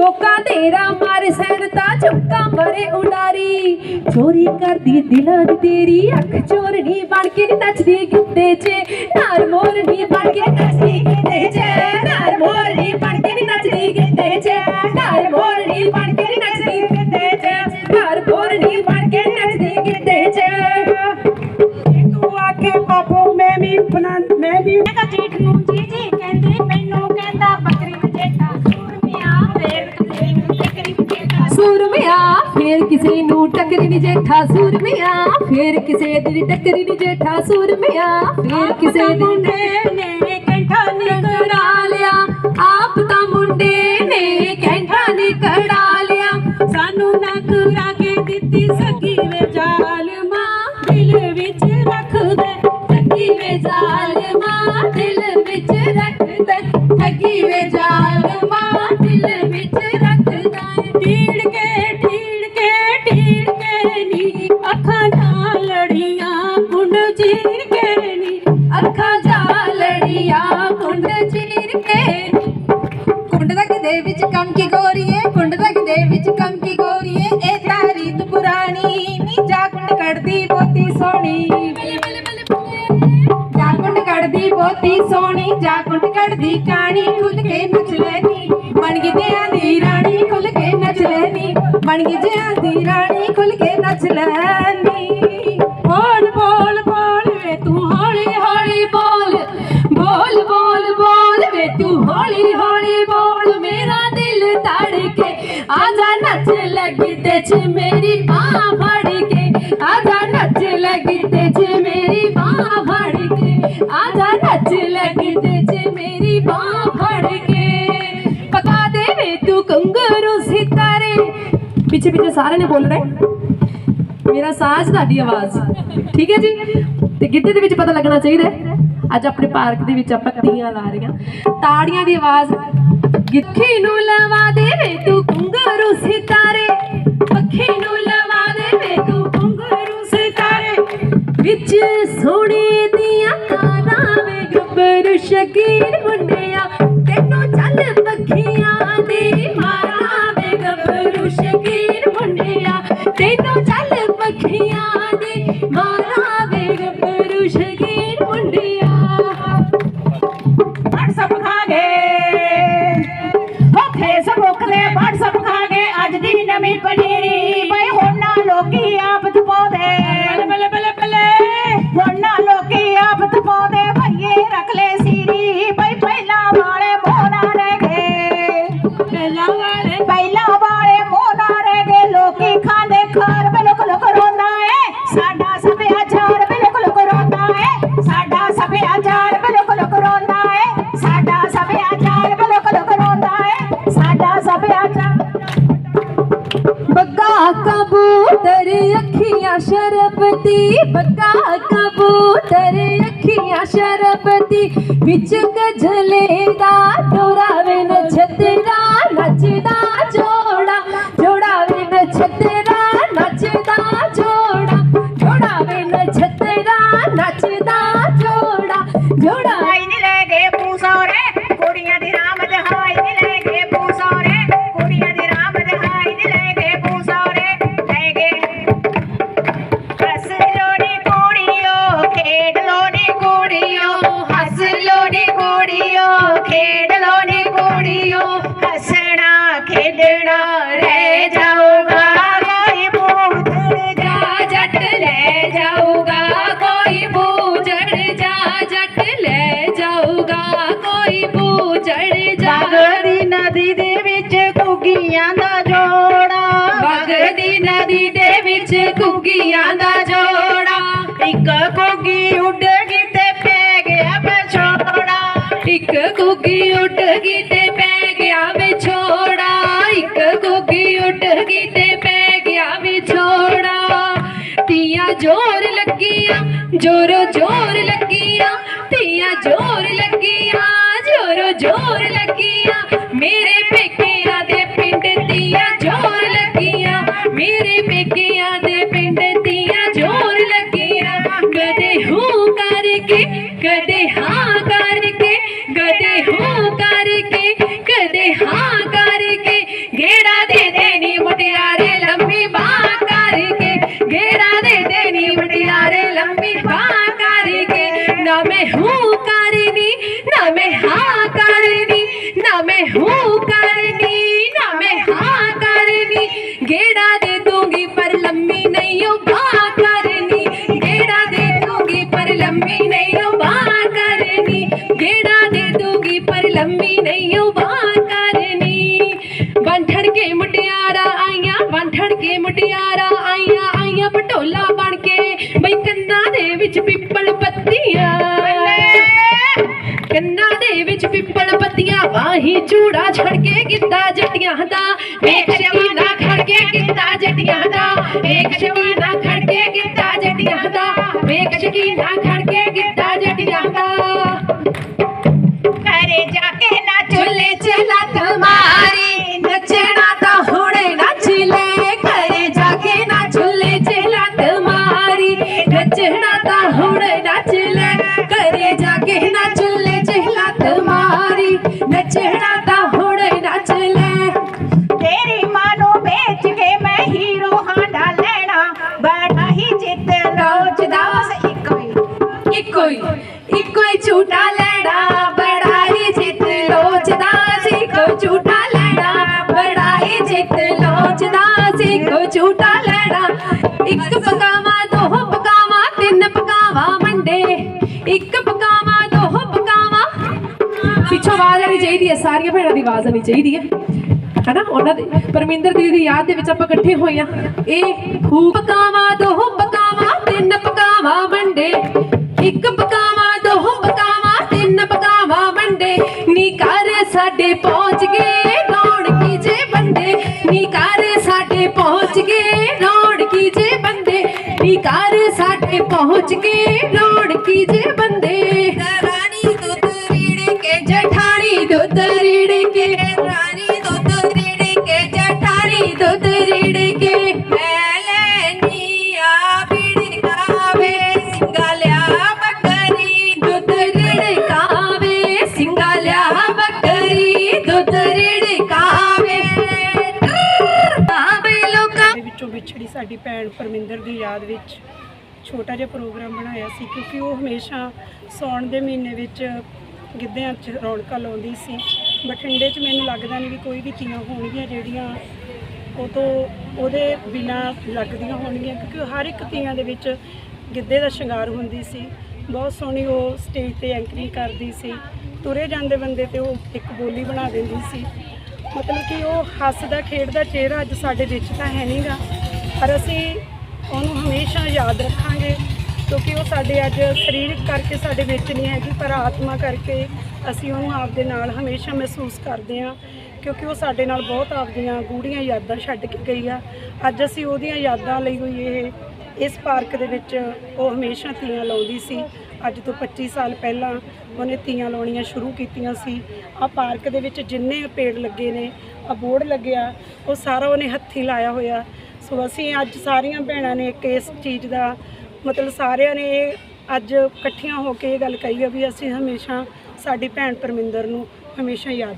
ਠੋਕਾ ਤੇਰਾ ਮਾਰ ਸੈਨਤਾ ਝੁੱਕਾ ਮਰੇ ਉਡਾਰੀ। ਚੋਰੀ ਕਰਦੀ ਦਿਲਾਂ ਦੀ ਤੇਰੀ, ਅੱਖ ਚੋਰਣੀ ਬਣ ਕੇ ਨੱਚਦੀ ਗਿੱਤੇ 'ਚ। ਨਾਰ ਮੋਰਨੀ ਬਣ ਕੇ ਨੱਚਦੀ ਗਿੱਤੇ 'ਚ। ਨਾਰ ਮੋਰਨੀ ਬਣ ਕੇ ਨੱਚਦੀ ਗਿੱਤੇ 'ਚ। ਨਾਰ ਮੋਰਨੀ ਬਣ ਕੇ ਸੂਰਮਿਆ ਫੇਰ ਕਿਸੇ ਨੂੰ ਟੱਕਰੀ ਨੀ ਜੇਠਾ ਸੂਰਮਿਆ ਫੇਰ ਕਿਸੇ ਦੀ ਟੱਕਰੀ ਨੀ ਜੇਠਾ ਸੂਰਮਿਆ ਫੇਰ ਕਿਸੇ ਦੀ ਮੁੰਡੇ ਨੇ ਕੈਂਠਾ ਕੜਾ ਨਿਕੜਾ ਲਿਆ। ਆਪ ਤਾਂ ਮੁੰਡੇ ਨੇ ਕੈਂਠਾ ਨੀ ਕੜਾ ਲਿਆ। ਸਾਨੂੰ ਨਾ ਅੱਖਾਂ ਨਾਲ ਕੁੰਡ ਚੀਰ ਕੇ ਨੀ ਅੱਖਾਂ ਝਾਲੜੀਆਂ ਕੁੰਡ ਚੀਰ ਕੇ ਕੁੰਡ ਦਾ ਦੇ ਵਿੱਚ ਕੰਮ ਕੀ ਗੋਰੀਏ ਕੁੰਡ ਦਾ ਦੇ ਵਿੱਚ ਕੰਮ ਕੀ ਗੋਰੀਏ ਇਹ ਤਾਂ ਰੀਤ ਪੁਰਾਣੀ ਨੀ ਜਾ ਕੁੰਡ ਕੱਢਦੀ ਬੋਤੀ ਸੋਹਣੀ ਜਾ ਕੁੰਡ ਕੱਢਦੀ ਬੋਤੀ ਸੋਹਣੀ ਜਾ ਕੁੰਡ ਕੱਢਦੀ ਕਾਣੀ ਖੁੱਲ ਕੇ ਨੱਚ ਲੈਣੀ ਬਣ ਗਈ ਦਿਆਂ ਦੀ ਰਾਣੀ ਖੁੱਲ ਕੇ ਨੱਚ ਲੈਣੀ ਬਣ ਗਈ ਦਿਆਂ ਨੱਚ ਲੈਨੀ ਬੋਲ ਬੋਲ ਬੋਲ ਵੇ ਤੂੰ ਹੌਲੀ ਹੌਲੀ ਬੋਲ। ਬੋਲ ਬੋਲ ਬੋਲ ਵੇ ਤੂੰ ਹੌਲੀ ਹੌਲੀ ਬੋਲ। ਮੇਰਾ ਦਿਲ ਧੜਕੇ, ਆਜਾ ਨੱਚ ਲੱਗੀ ਤੇ ਚ ਮੇਰੀ ਬਾਹ ਫੜ ਕੇ ਆਜਾ ਨੱਚ ਲੱਗੀ ਤੇ ਚ ਮੇਰੀ ਬਾਹ ਫੜ ਕੇ ਆਜਾ ਨੱਚ ਲੱਗੀ ਤੇ ਚ ਮੇਰੀ ਬਾਹ ਫੜ ਕੇ ਪਕਾ ਦੇ ਵੇ ਤੂੰ ਕੰਗਰੂ ਸਿਤਾਰੇ। ਪਿੱਛੇ ਪਿੱਛੇ ਸਾਰੇ ਨੇ ਬੋਲ ਰਹੇ ਮੇਰਾ ਸਾਜ਼ ਤੁਹਾਡੀ ਆਵਾਜ਼। ਠੀਕ ਹੈ ਜੀ? ਤੇ ਗਿੱਧੇ ਦੇ ਵਿੱਚ ਪਤਾ ਲੱਗਣਾ ਚਾਹੀਦਾ ਹੈ। ਅੱਜ ਆਪਣੇ ਪਾਰਕ ਦੇ ਵਿੱਚ ਆਪਾਂ ਤੀਆਂ ਲਾ ਰਹੀਆਂ ਤਾੜੀਆਂ ਦੀ ਆਵਾਜ਼। ਗਿੱਖੀ ਨੂੰ ਲਵਾ ਦੇ ਵੇ ਤੂੰ ਕੁੰਗਰੂ ਸਿਤਾਰੇ। ਪੱਖੀ ਨੂੰ ਲਵਾ ਦੇ ਵੇ ਤੂੰ ਕੁੰਗਰੂ ਸਿਤਾਰੇ। ਵਿੱਚ ਸੋਹਣੇ ਦੀਆਂ ਤਾਰਾਂ ਵੇ ਗੱਭਰੂ ਸ਼ਕੀਰ ਮੁੰਡਿਆ। ਤੈਨੂੰ ਚੱਲ ਪੱਖੀਆਂ ਨਵੀਂ ਪਨੀਰੀ। ਬਈ ਹੁਣ ਨਾ ਲੋਕੀ ਆਪ ਤਪਾਉਂਦੇ ਬਲੇ ਬਲੇ ਬਲੇ ਹੁਣ ਨਾ ਲੋਕੀ ਆਪ ਤਪਾਉਂਦੇ ਭਈਏ ਰੱਖ ਲੈ ਸੀਰੀ। ਬਈ ਪਹਿਲਾਂ ਵਾਲੇ ਮੋਨਾ ਰਹਿ ਗਏ। ਪਹਿਲਾਂ ਵਾਲੇ ਪਹਿਲਾਂ ਵਾਲੇ ਮੋਨਾ ਰਹਿ ਗਏ। ਲੋਕੀ ਖਾਂਦੇ ਖਾਰ। ਬਿਲਕੁਲ ਕਰੋਨਾ ਕਬੂਤਰ ਅੱਖੀਆਂ ਸ਼ਰਬਤੀ ਬੱਗਾ ਕਬੂਤਰ ਅੱਖੀਆਂ ਸ਼ਰਬਤੀ, ਵਿੱਚ ਗਜਲੇ ਦਾ ਡੋਰਾ ਵੇ ਨਛਤਰਾ, ਨੱਚਦਾ ਜੋੜਾ ਜੋੜਾ ਵੇ ਨਛਤਰਾ ਘੁੱਗੀ ਉੱਡ ਗਈ ਤੇ ਪੈ ਗਿਆ ਵਿਛੋੜਾ। ਇੱਕ ਕੁੱਗੀ ਉੱਡ ਗਈ ਤੇ ਪੈ ਗਿਆ ਵਿਛੋੜਾ। ਇੱਕ ਕੁੱਗੀ ਉੱਡ ਗਈ ਤੇ ਪੈ ਗਿਆ ਵਿਛੋੜਾ। ਤੀਆਂ ਜੋਰ ਲੱਗੀਆਂ, ਜੋਰੋ ਜੋਰ ਲੱਗੀਆਂ ਤੀਆਂ ਜੋਰ ਲੱਗੀਆਂ, ਜੋਰੋ ਜੋਰ ਲੱਗੀਆਂ। ਹਾਂ ਕਰਕੇ, ਕਦੇ ਹੂੰ ਕਰਕੇ ਦੇਣੀ ਮੁਟਿਆਰੇ, ਲੰਮੀ ਬਾਹ ਕਰਕੇ ਦੇ ਦੇਣੀ ਮੁਟਿਆਰੇ, ਲੰਮੀ ਬਾਹ ਕਰਕੇ ਨਾ ਮੈਂ ਹੂੰ ਲੰਮੀ ਨਹੀਂ ਕਰਨੀ। ਬੰਠੜ ਕੇ ਮੁਟਿਆਰਾ ਆਈਆਂ ਬੰਠੜ ਕੇ ਮੁਟਿਆਰਾ ਆਈਆਂ ਆਈਆਂ ਪਟੋਲਾ ਬਣ ਕੇ। ਬਈ ਕੰਨਾਂ ਦੇ ਵਿੱਚ ਪਿੱਪਲ ਪੱਤੀਆਂ। ਕੰਨਾਂ ਦੇ ਵਿੱਚ ਪਿੱਪਲ ਪੱਤੀਆਂ, ਵਾਹੀ ਚੂੜਾ ਛੜ ਕੇ ਗਿੱਧਾ ਜੱਟੀਆਂ ਦਾ। ਵੇਖ ਸ਼ਕੀਨਾ ਖੜ ਕੇ ਗਿੱਧਾ ਜੱਟੀਆਂ ਦਾ। ਵੇਖ ਸ਼ਕੀਨਾ ਖੜ ਕੇ ਗਿੱਧਾ ਜੱਟੀਆਂ ਦਾ। ਵੇਖ ਸ਼ਕੀਨਾ ਖੜ ਝੂਟਾ ਲੈਣਾ। ਇੱਕ ਪਕਾਵਾ, ਦੋ ਪਕਾਵਾ, ਤਿੰਨ ਪਕਾਵਾ ਮੰਡੇ। ਇੱਕ ਪਕਾਵਾ, ਦੋ ਪਕਾਵਾ। ਪਿੱਛੋਂ ਆਵਾਜ਼ ਆਣੀ ਚਾਹੀਦੀ ਹੈ, ਸਾਰੀਆਂ ਭੈਣਾਂ ਦੀ ਆਵਾਜ਼ ਆਣੀ ਚਾਹੀਦੀ ਹੈ। ਹਨਾ, ਉਹਨਾਂ ਦੇ। ਪਰਮਿੰਦਰ ਦੀਦੀ ਦੀ ਯਾਦ ਦੇ ਵਿੱਚ ਆਪਾਂ ਇਕੱਠੇ ਹੋਏ ਆ ਇਹ ਖੂਬ ਪਕਾਵਾ, ਦੋ ਪਕਾਵਾ, ਤਿੰਨ ਪਕਾਵਾ ਮੰਡੇ। ਇੱਕ ਬੰਦੇ ਨੀ ਘਰ ਸਾਡੇ ਪਹੁੰਚ ਕੇ ਗਏ ਕੀ ਜੇ ਬੰਦੇ। ਰਾਣੀ ਦੁੱਧ ਰੀੜ ਕੇ, ਜਠਾਣੀ ਦੁੱਧ ਰੀੜ ਕੇ। ਸਾਡੀ ਭੈਣ ਪਰਮਿੰਦਰ ਦੀ ਯਾਦ ਵਿੱਚ ਛੋਟਾ ਜਿਹਾ ਪ੍ਰੋਗਰਾਮ ਬਣਾਇਆ ਸੀ ਕਿਉਂਕਿ ਉਹ ਹਮੇਸ਼ਾ ਸਾਉਣ ਦੇ ਮਹੀਨੇ ਵਿੱਚ ਗਿੱਧਿਆਂ 'ਚ ਰੌਣਕਾਂ ਲਾਉਂਦੀ ਸੀ। ਬਠਿੰਡੇ 'ਚ ਮੈਨੂੰ ਲੱਗਦਾ ਨਹੀਂ ਵੀ ਕੋਈ ਵੀ ਤੀਆਂ ਹੋਣਗੀਆਂ ਜਿਹੜੀਆਂ ਉਹ ਤੋਂ ਉਹਦੇ ਬਿਨਾ ਲੱਗਦੀਆਂ ਹੋਣਗੀਆਂ ਕਿਉਂਕਿ ਹਰ ਇੱਕ ਤੀਆਂ ਦੇ ਵਿੱਚ ਗਿੱਧੇ ਦਾ ਸ਼ਿੰਗਾਰ ਹੁੰਦੀ ਸੀ। ਬਹੁਤ ਸੋਹਣੀ ਉਹ ਸਟੇਜ ਤੇ ਐਂਕਰਿੰਗ ਕਰਦੀ ਸੀ। ਤੁਰੇ ਜਾਂਦੇ ਬੰਦੇ ਤੇ ਉਹ ਇੱਕ ਬੋਲੀ ਬਣਾ ਦਿੰਦੀ ਸੀ। ਮਤਲਬ ਕਿ ਉਹ ਹੱਸਦਾ, ਖੇਡਦਾ, ਚਿਹਰਾ ਅੱਜ ਸਾਡੇ ਵਿੱਚ ਤਾਂ ਹੈ ਨਹੀਂਗਾ ਪਰ ਅਸੀਂ ਉਹਨੂੰ ਹਮੇਸ਼ਾ ਯਾਦ ਰੱਖਾਂਗੇ, ਕਿਉਂਕਿ ਉਹ ਸਾਡੇ ਅੱਜ ਸਰੀਰਕ ਕਰਕੇ ਸਾਡੇ ਵਿੱਚ ਨਹੀਂ ਹੈਗੀ, ਪਰ ਆਤਮਾ ਕਰਕੇ ਅਸੀਂ ਉਹਨੂੰ ਆਪਦੇ ਨਾਲ ਹਮੇਸ਼ਾ ਮਹਿਸੂਸ ਕਰਦੇ ਹਾਂ, ਕਿਉਂਕਿ ਉਹ ਸਾਡੇ ਨਾਲ ਬਹੁਤ ਆਪਦੀਆਂ ਗੂੜੀਆਂ ਯਾਦਾਂ ਛੱਡ ਕੇ ਗਈ ਆ। ਅੱਜ ਅਸੀਂ ਉਹਦੀਆਂ ਯਾਦਾਂ ਲਈ ਹੋਈ ਇਹ, ਇਸ ਪਾਰਕ ਦੇ ਵਿੱਚ ਉਹ ਹਮੇਸ਼ਾ ਤੀਆਂ ਲਾਉਂਦੀ ਸੀ। ਅੱਜ ਤੋਂ 25 ਸਾਲ ਪਹਿਲਾਂ ਉਹਨੇ ਤੀਆਂ ਲਾਉਣੀਆਂ ਸ਼ੁਰੂ ਕੀਤੀਆਂ ਸੀ। ਆ ਪਾਰਕ ਦੇ ਵਿੱਚ ਜਿੰਨੇ ਪੇੜ ਲੱਗੇ ਨੇ ਆ ਬੋਰਡ ਲੱਗਿਆ, ਉਹ ਸਾਰਾ ਉਹਨੇ ਹੱਥੀਂ ਲਾਇਆ ਹੋਇਆ। ਸੋ ਅਸੀਂ ਅੱਜ ਸਾਰੀਆਂ ਭੈਣਾਂ ਨੇ ਇਸ ਚੀਜ਼ ਦਾ ਮਤਲਬ ਸਾਰਿਆਂ ਨੇ ਇਹ ਅੱਜ ਇਕੱਠੀਆਂ ਹੋ ਕੇ ਇਹ ਗੱਲ ਕਹੀ ਆ ਵੀ ਅਸੀਂ ਹਮੇਸ਼ਾ ਸਾਡੀ ਭੈਣ ਪਰਮਿੰਦਰ ਨੂੰ ਹਮੇਸ਼ਾ ਯਾਦ